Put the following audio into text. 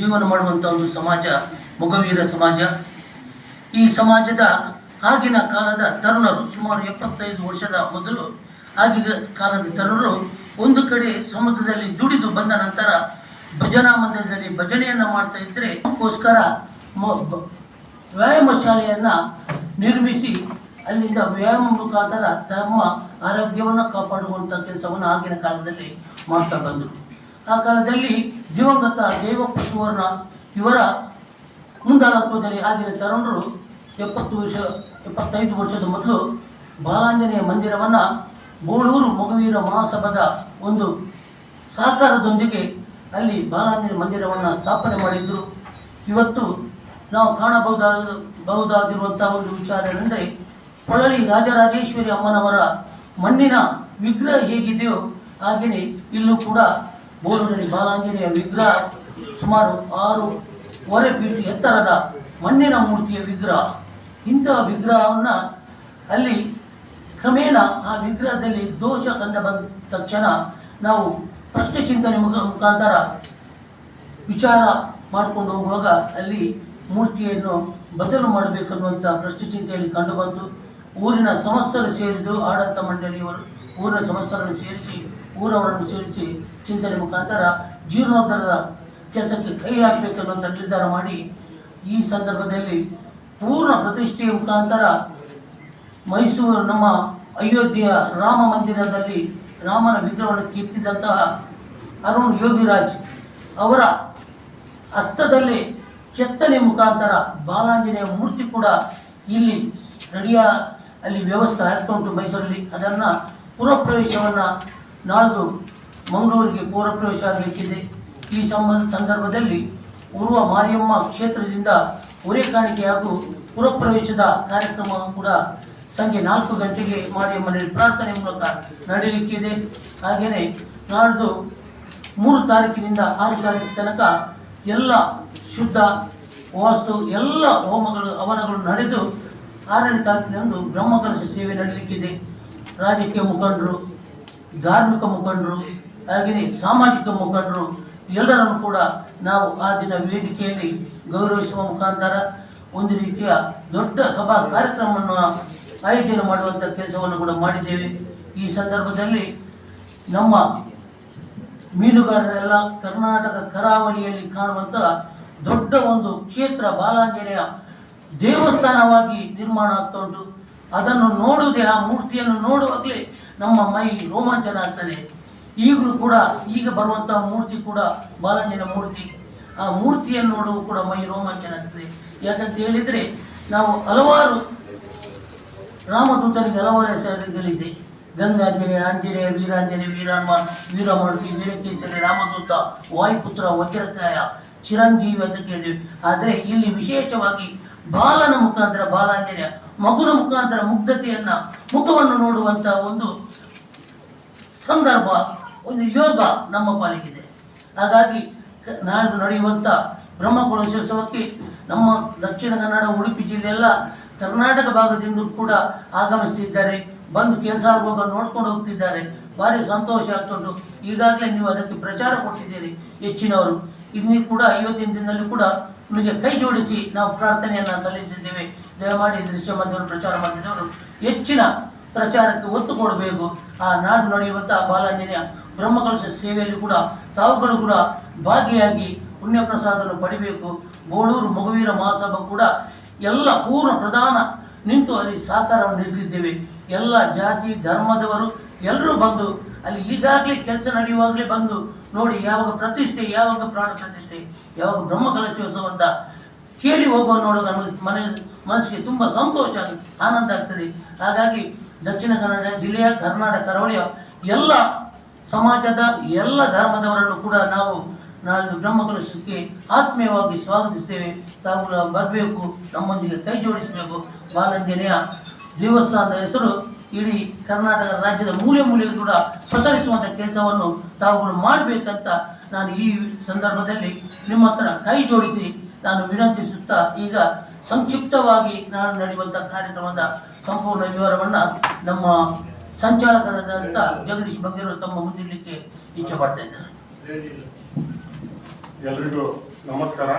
ಜೀವನ ಮಾಡುವಂಥ ಒಂದು ಸಮಾಜ, ಮೊಗವೀರ ಸಮಾಜ. ಈ ಸಮಾಜದ ಆಗಿನ ಕಾಲದ ತರುಣರು ಸುಮಾರು ಎಪ್ಪತ್ತೈದು ವರ್ಷದ ಮೊದಲು ಆಗಿನ ಕಾಲದ ತರುಣರು ಒಂದು ಕಡೆ ಸಮುದ್ರದಲ್ಲಿ ದುಡಿದು ಬಂದ ನಂತರ ಭಜನಾ ಮಂದಿರದಲ್ಲಿ ಭಜನೆಯನ್ನು ಮಾಡ್ತಾ ಇದ್ದರೆ ಅದಕ್ಕೋಸ್ಕರ ವ್ಯಾಯಾಮ ಶಾಲೆಯನ್ನು ನಿರ್ಮಿಸಿ ಅಲ್ಲಿಂದ ವ್ಯಾಯಾಮ ಮುಖಾಂತರ ತಮ್ಮ ಆರೋಗ್ಯವನ್ನು ಕಾಪಾಡುವಂಥ ಕೆಲಸವನ್ನು ಆಗಿನ ಕಾಲದಲ್ಲಿ ಮಾಡ್ತಾ ಬಂದರು. ಆ ಕಾಲದಲ್ಲಿ ದಿವಂಗತ ದೇವಪ್ಪ ಸುವರ್ಣ ಇವರ ಮುಂದಾಳತ್ವದಲ್ಲಿ ಆಗಿನ ತರುಣರು ಎಪ್ಪತ್ತು ವರ್ಷ, ಎಪ್ಪತ್ತೈದು ವರ್ಷದ ಮೊದಲು ಬಾಲಾಂಜನೇಯ ಮಂದಿರವನ್ನು ಬೋಳೂರು ಮಗುವೀರ ಮಹಾಸಭಾದ ಒಂದು ಸಹಕಾರದೊಂದಿಗೆ ಅಲ್ಲಿ ಬಾಲಾಂಜನೇಯ ಮಂದಿರವನ್ನು ಸ್ಥಾಪನೆ ಮಾಡಿದ್ರು. ಇವತ್ತು ನಾವು ಕಾಣಬಹುದಾದ ಬಹುದಾಗಿರುವಂಥ ಒಂದು ವಿಚಾರ ಏನೆಂದರೆ ಪೊಳಲಿ ರಾಜರಾಜೇಶ್ವರಿ ಅಮ್ಮನವರ ಮಣ್ಣಿನ ವಿಗ್ರಹ ಹೇಗಿದೆಯೋ ಹಾಗೆಯೇ ಇಲ್ಲೂ ಕೂಡ ಬೋಳೂರಿನಲ್ಲಿ ಬಾಲಾಂಜನೇಯ ವಿಗ್ರಹ ಸುಮಾರು ಆರೂವರೆ ಫೀಟ್ ಎತ್ತರದ ಮಣ್ಣಿನ ಮೂರ್ತಿಯ ವಿಗ್ರಹ. ಇಂತಹ ವಿಗ್ರಹವನ್ನು ಅಲ್ಲಿ ಕ್ರಮೇಣ ಆ ವಿಗ್ರಹದಲ್ಲಿ ದೋಷ ಕಂಡು ಬಂದ ತಕ್ಷಣ ನಾವು ಪ್ರಶ್ನೆ ಚಿಂತನೆ ಮುಖ, ಮುಖಾಂತರ ವಿಚಾರ ಮಾಡಿಕೊಂಡು ಹೋಗುವಾಗ ಅಲ್ಲಿ ಮೂರ್ತಿಯನ್ನು ಬದಲು ಮಾಡಬೇಕನ್ನುವಂಥ ಪ್ರಶ್ನೆ ಚಿಂತೆಯಲ್ಲಿ ಕಂಡುಬಂತು ಊರಿನ ಸಮಸ್ತರು ಸೇರಿದು ಆಡಳಿತ ಮಂಡಳಿಯವರು. ಊರಿನ ಸಮಸ್ತರನ್ನು ಸೇರಿಸಿ, ಊರವರನ್ನು ಸೇರಿಸಿ ಚಿಂತನೆ ಮುಖಾಂತರ ಜೀರ್ಣೋದ್ಧಾರದ ಕೆಲಸಕ್ಕೆ ಕೈ ಹಾಕಬೇಕನ್ನುವಂಥ ನಿರ್ಧಾರ ಮಾಡಿ, ಈ ಸಂದರ್ಭದಲ್ಲಿ ಪೂರ್ಣ ಪ್ರತಿಷ್ಠೆಯ ಮುಖಾಂತರ ಮೈಸೂರು ನಮ್ಮ ಅಯೋಧ್ಯೆಯ ರಾಮ ಮಂದಿರದಲ್ಲಿ ರಾಮನ ವಿಗ್ರಹವನ್ನು ಕೀರ್ತಿದಂತಹ ಅರುಣ್ ಯೋಗಿರಾಜ್ ಅವರ ಹಸ್ತದಲ್ಲಿ ಕೆತ್ತನೆ ಮುಖಾಂತರ ಬಾಲಾಂಜನೇಯ ಮೂರ್ತಿ ಕೂಡ ಇಲ್ಲಿ ರೆಡಿಯ ಅಲ್ಲಿ ವ್ಯವಸ್ಥೆ ಆಗ್ತಾ ಉಂಟು ಮೈಸೂರಲ್ಲಿ. ಅದನ್ನು ಪುರಪ್ರವೇಶವನ್ನು ನಾಡ್ದು ಮಂಗಳೂರಿಗೆ ಪುರಪ್ರವೇಶ ಆಗಲಿಕ್ಕಿದೆ. ಈ ಸಂಬಂಧ ಸಂದರ್ಭದಲ್ಲಿ ಉರುವ ಮಾರಿಯಮ್ಮ ಕ್ಷೇತ್ರದಿಂದ ಉರೆ ಕಾಣಿಕೆ ಹಾಗೂ ಪುರಪ್ರವೇಶದ ಕಾರ್ಯಕ್ರಮ ಕೂಡ ಸಂಜೆ ನಾಲ್ಕು ಗಂಟೆಗೆ ಮಾರಿಯಮ್ಮನಲ್ಲಿ ಪ್ರಾರ್ಥನೆ ಮೂಲಕ ನಡೆಯಲಿಕ್ಕಿದೆ. ಹಾಗೆಯೇ ನಾಡ್ದು ಮೂರು ತಾರೀಕಿನಿಂದ ಆರು ತಾರೀಕು ತನಕ ಎಲ್ಲ ಶುದ್ಧ, ವಾಸ್ತು, ಎಲ್ಲ ಹೋಮಗಳು, ಹವನಗಳು ನಡೆದು ಆರನೇ ತಾರೀಕಿನಂದು ಬ್ರಹ್ಮಕಲಶ ಸೇವೆ ನಡೆಯಲಿಕ್ಕಿದೆ. ರಾಜಕೀಯ ಮುಖಂಡರು, ಧಾರ್ಮಿಕ ಮುಖಂಡರು, ಹಾಗೆಯೇ ಸಾಮಾಜಿಕ ಮುಖಂಡರು, ಎಲ್ಲರನ್ನು ಕೂಡ ನಾವು ಆ ದಿನ ವೇದಿಕೆಯಲ್ಲಿ ಗೌರವಿಸುವ ಮುಖಾಂತರ ಒಂದು ರೀತಿಯ ದೊಡ್ಡ ಸಭಾ ಕಾರ್ಯಕ್ರಮವನ್ನು ಆಯೋಜನೆ ಮಾಡುವಂಥ ಕೆಲಸವನ್ನು ಕೂಡ ಮಾಡಿದ್ದೇವೆ. ಈ ಸಂದರ್ಭದಲ್ಲಿ ನಮ್ಮ ಮೀನುಗಾರರೆಲ್ಲ ಕರ್ನಾಟಕ ಕರಾವಳಿಯಲ್ಲಿ ಕಾಣುವಂಥ ದೊಡ್ಡ ಒಂದು ಕ್ಷೇತ್ರ ಬಾಲಾಂಜನೇಯ ದೇವಸ್ಥಾನವಾಗಿ ನಿರ್ಮಾಣ ಆಗ್ತಾ ಉಂಟು. ಅದನ್ನು ನೋಡುವುದೇ ಆ ಮೂರ್ತಿಯನ್ನು ನೋಡುವಾಗಲೇ ನಮ್ಮ ಮೈ ರೋಮಾಂಚನ ಆಗ್ತದೆ. ಈಗಲೂ ಕೂಡ ಈಗ ಬರುವಂತಹ ಮೂರ್ತಿ ಕೂಡ ಬಾಲಾಜಿನ ಮೂರ್ತಿ. ಆ ಮೂರ್ತಿಯನ್ನು ನೋಡುವ ಕೂಡ ಮೈ ರೋಮಾಂಚನ ಆಗ್ತದೆ. ಯಾಕಂತ ಹೇಳಿದರೆ ನಾವು ಹಲವಾರು ರಾಮದೂತರಿಗೆ ಹಲವಾರು ಹೆಸರುಗಳಿದೆ. ಗಂಗಾಂಜನೇಯ, ಆಂಜನೇಯ, ವೀರಾಂಜನೇಯ ವೀರಾಮ ವೀರಮೂರ್ತಿ, ವೀರಕೇಸರಿ, ರಾಮದೂತ, ವಾಯುಪುತ್ರ, ವಜ್ರಕಾಯ, ಚಿರಂಜೀವಿ ಅಂತ ಕೇಳಿದ್ವಿ ಆದರೆ ಇಲ್ಲಿ ವಿಶೇಷವಾಗಿ ಬಾಲನ ಮುಖಾಂತರ ಬಾಲಾಂಜನೇಯ, ಮಗುನ ಮುಖಾಂತರ ಮುಗ್ಧತೆಯನ್ನ, ಮುಖವನ್ನು ನೋಡುವಂತ ಒಂದು ಸಂದರ್ಭ, ಒಂದು ಯೋಗ ನಮ್ಮ ಪಾಲಿಗಿದೆ. ಹಾಗಾಗಿ ನಾಡು ನಡೆಯುವಂತ ನಡೆಯುವಂಥ ಬ್ರಹ್ಮಕುಲೋತ್ಸವಕ್ಕೆ ನಮ್ಮ ದಕ್ಷಿಣ ಕನ್ನಡ, ಉಡುಪಿ ಜಿಲ್ಲೆಯೆಲ್ಲ ಕರ್ನಾಟಕ ಭಾಗದಿಂದ ಕೂಡ ಆಗಮಿಸ್ತಿದ್ದಾರೆ. ಬಂದು ಕೆಲಸ ಆಗುವಾಗ ನೋಡ್ಕೊಂಡು ಹೋಗ್ತಿದ್ದಾರೆ. ಭಾರಿ ಸಂತೋಷ ಆಗ್ತುಂಟು. ಈಗಾಗಲೇ ನೀವು ಅದಕ್ಕೆ ಪ್ರಚಾರ ಕೊಟ್ಟಿದ್ದೀರಿ, ಹೆಚ್ಚಿನವರು. ಇನ್ನೂ ಕೂಡ ಐವತ್ತಿನ ದಿನದಲ್ಲಿ ಕೂಡ ನಿಮಗೆ ಕೈ ಜೋಡಿಸಿ ನಾವು ಪ್ರಾರ್ಥನೆಯನ್ನು ಸಲ್ಲಿಸಿದ್ದೇವೆ. ದಯಮಾಡಿ ದೃಶ್ಯ ಮಾಧ್ಯಮ ಪ್ರಚಾರ ಮಾಡಿದವರು ಹೆಚ್ಚಿನ ಪ್ರಚಾರಕ್ಕೆ ಒತ್ತು ಕೊಡಬೇಕು. ಆ ನಾಡು ನಡೆಯುವಂತಹ ಬಾಲಾಂಜನೆಯ ಬ್ರಹ್ಮಕಲಶ ಸೇವೆಯಲ್ಲಿ ಕೂಡ ತಾವುಗಳು ಕೂಡ ಭಾಗಿಯಾಗಿ ಪುಣ್ಯ ಪ್ರಸಾದವನ್ನು ಪಡಿಬೇಕು. ಬೋಳೂರು ಮಗುವೀರ ಮಹಾಸಭಾ ಕೂಡ ಎಲ್ಲ ಪೂರ್ಣ ಪ್ರಧಾನ ನಿಂತು ಅಲ್ಲಿ ಸಹಕಾರವನ್ನು ನೀಡಿದ್ದೇವೆ ಎಲ್ಲ ಜಾತಿ, ಧರ್ಮದವರು ಎಲ್ಲರೂ ಬಂದು ಅಲ್ಲಿ ಈಗಾಗಲೇ ಕೆಲಸ ನಡೆಯುವಾಗಲೇ ಬಂದು ನೋಡಿ, ಯಾವಾಗ ಪ್ರತಿಷ್ಠೆ, ಯಾವಾಗ ಪ್ರಾಣ ಪ್ರತಿಷ್ಠೆ. ಯಾವಾಗ ಬ್ರಹ್ಮಕಲಶೋತ್ಸವ ಅಂತ ಕೇಳಿ ಹೋಗುವ ನೋಡುವ ನಮಗೆ ಮನೆ ಮನಸ್ಸಿಗೆ ತುಂಬ ಸಂತೋಷ ಆನಂದ ಆಗ್ತದೆ. ಹಾಗಾಗಿ ದಕ್ಷಿಣ ಕನ್ನಡ ಜಿಲ್ಲೆಯ, ಕರ್ನಾಟಕ, ಕರಾವಳಿಯ ಎಲ್ಲ ಸಮಾಜದ ಎಲ್ಲ ಧರ್ಮದವರನ್ನು ಕೂಡ ನಾವು ನಾಳೆ ಬ್ರಹ್ಮಕಲಶಕ್ಕೆ ಆತ್ಮೀಯವಾಗಿ ಸ್ವಾಗತಿಸ್ತೇವೆ. ತಾವು ಬರಬೇಕು, ನಮ್ಮೊಂದಿಗೆ ಕೈ ಜೋಡಿಸಬೇಕು. ಬಾಲಂಜನೆಯ ದೇವಸ್ಥಾನದ ಹೆಸರು ಇಡೀ ಕರ್ನಾಟಕ ರಾಜ್ಯದ ಮೂಲೆ ಮೂಲೆಗೂ ಕೂಡ ಪಸರಿಸುವಂಥ ಕೆಲಸವನ್ನು ತಾವುಗಳು ಮಾಡಬೇಕಂತ ನಾನು ಈ ಸಂದರ್ಭದಲ್ಲಿ ನಿಮ್ಮ ಹತ್ರ ಕೈ ಜೋಡಿಸಿ ನಾನು ವಿನಂತಿಸುತ್ತಾ ಈಗ ಸಂಕ್ಷಿಪ್ತವಾಗಿ ನಾನು ನಡೆಯುವಂಥ ಕಾರ್ಯಕ್ರಮದ ಸಂಪೂರ್ಣ ವಿವರವನ್ನು ನಮ್ಮ ಸಂಚಾಲಕರಾದಂಥ ಜಗದೀಶ್ ಬಗ್ಗೆರು ತಮ್ಮ ಮುಂದಿಡಲಿಕ್ಕೆ ಇಚ್ಛೆ ಪಡ್ತಾ ಇದ್ದಾರೆ. ಎಲ್ರಿಗೂ ನಮಸ್ಕಾರ.